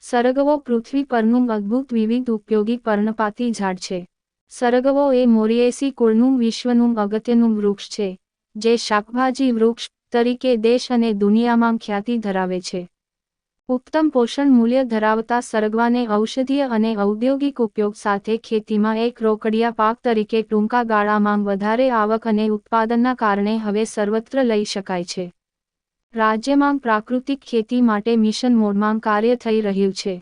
સરગવો પૃથ્વી પરનું અદ્ભુત વિવિધ ઉપયોગી પર્ણપાતી ઝાડ છે. સરગવો એ મોરિયેસી કુળનું વિશ્વનું અગત્યનું વૃક્ષ છે, જે શાકભાજી વૃક્ષ તરીકે દેશ અને દુનિયામાં ખ્યાતિ ધરાવે છે. ઉત્તમ પોષણ મૂલ્ય ધરાવતા સરગવાને ઔષધીય અને ઔદ્યોગિક ઉપયોગ સાથે ખેતીમાં એક રોકડિયા પાક તરીકે ટૂંકા ગાળામાં વધારે આવક અને ઉત્પાદનના કારણે હવે સર્વત્ર લઈ શકાય છે. રાજ્યમાં પ્રાકૃતિક ખેતી માટે મિશન મોડમાં કાર્ય થઈ રહ્યું છે.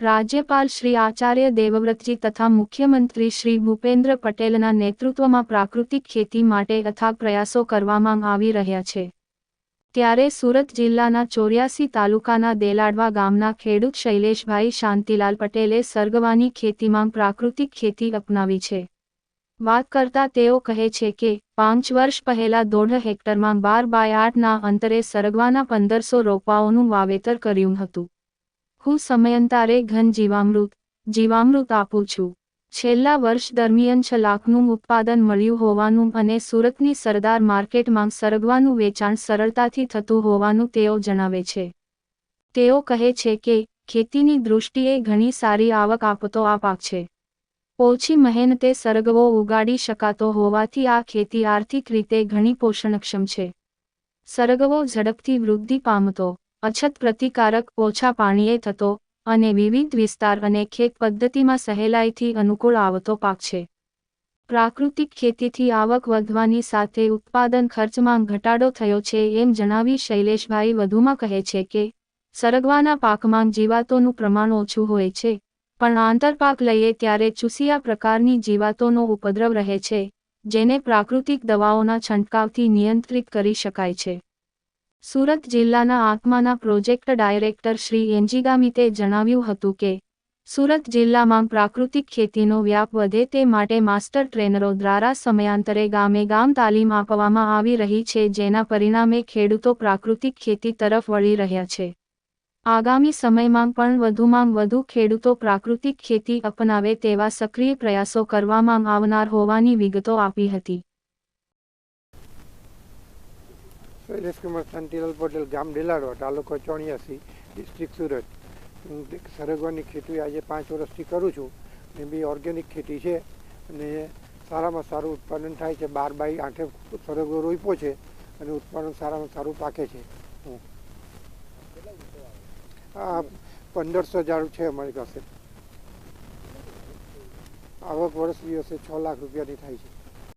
રાજ્યપાલ શ્રી આચાર્ય દેવવ્રતજી તથા મુખ્યમંત્રી શ્રી ભૂપેન્દ્ર પટેલના નેતૃત્વમાં પ્રાકૃતિક ખેતી માટે અથાગ પ્રયાસો કરવામાં આવી રહ્યા છે. ત્યારે સુરત જિલ્લાના ચોર્યાસી તાલુકાના દેલાડવા ગામના ખેડૂત શૈલેષભાઈ શાંતિલાલ પટેલે સરગવાની ખેતીમાં પ્રાકૃતિક ખેતી અપનાવી છે. વાત કરતા તેઓ કહે છે કે, પાંચ વર્ષ પહેલા દોઢ હેક્ટરમાં બાર બાય આઠના અંતરે સરગવાના પંદરસો રોપાઓનું વાવેતર કર્યું હતું. હું સમયાંતરે ઘન જીવામૃત જીવામૃત આપું છું. છેલ્લા વર્ષ દરમિયાન છ લાખનું ઉત્પાદન મળ્યું હોવાનું અને સુરતની સરદાર માર્કેટમાં સરગવાનું વેચાણ સરળતાથી થતું હોવાનું તેઓ જણાવે છે. તેઓ કહે છે કે, ખેતીની દૃષ્ટિએ ઘણી સારી આવક આપતો આ પાક છે. ઓછી મહેનતે સરગવો ઉગાડી શકાતો હોવાથી આ ખેતી આર્થિક રીતે ઘણી પોષણક્ષમ છે. સરગવો ઝડપથી વૃદ્ધિ પામતો, અછત પ્રતિકારક ઓછા પાણીએ થતો અને વિવિધ વિસ્તાર અને ખેત પદ્ધતિમાં સહેલાઈથી અનુકૂળ આવતો પાક છે. પ્રાકૃતિક ખેતીથી આવક વધવાની સાથે ઉત્પાદન ખર્ચમાં ઘટાડો થયો છે એમ જણાવી શૈલેષભાઈ વધુમાં કહે છે કે, સરગવાના પાકમાં જીવાતોનું પ્રમાણ ઓછું હોય છે, પણ આંતરપાક લઈએ ત્યારે ચૂસિયા પ્રકારની જીવાતોનો ઉપદ્રવ રહે છે, જેને પ્રાકૃતિક દવાઓના છંટકાવથી નિયંત્રિત કરી શકાય છે. સુરત જિલ્લાના આત્માના પ્રોજેક્ટ ડાયરેક્ટર શ્રી એનજીગામિતે જણાવ્યું હતું કે, સુરત જિલ્લામાં પ્રાકૃતિક ખેતીનો વ્યાપ વધે તે માટે માસ્ટર ટ્રેનરો દ્વારા સમયાંતરે ગામે ગામ તાલીમ આપવામાં આવી રહી છે, જેના પરિણામે ખેડૂતો પ્રાકૃતિક ખેતી તરફ વળી રહ્યા છે. આગામી સમયમાં પણ વધુમાં વધુ ખેડૂતો પ્રાકૃતિક ખેતી અપનાવે તેવા સક્રિય પ્રયાસો કરવામાં આવનાર હોવાની વિગતો આપી હતી. શૈલેષ કુમાર શાંતિલાલ પટેલ ગામ ડેલાડવા, તાલુકો ચોણિયાસી ડિસ્ટ્રિક્ટ સુરત. હું સરગવાની ખેતી આજે પાંચ વર્ષથી કરું છું. ને બી ઓર્ગેનિક ખેતી છે અને સારામાં સારું ઉત્પાદન થાય છે. બાર બાય આઠે સરગવો રોપ્યો છે અને ઉત્પાદન સારામાં સારું પાકે છે. હું. આ પંદરસો ઝાડ છે અમારી પાસે. આવક વર્ષ દિવસે છ લાખ રૂપિયાની થાય છે.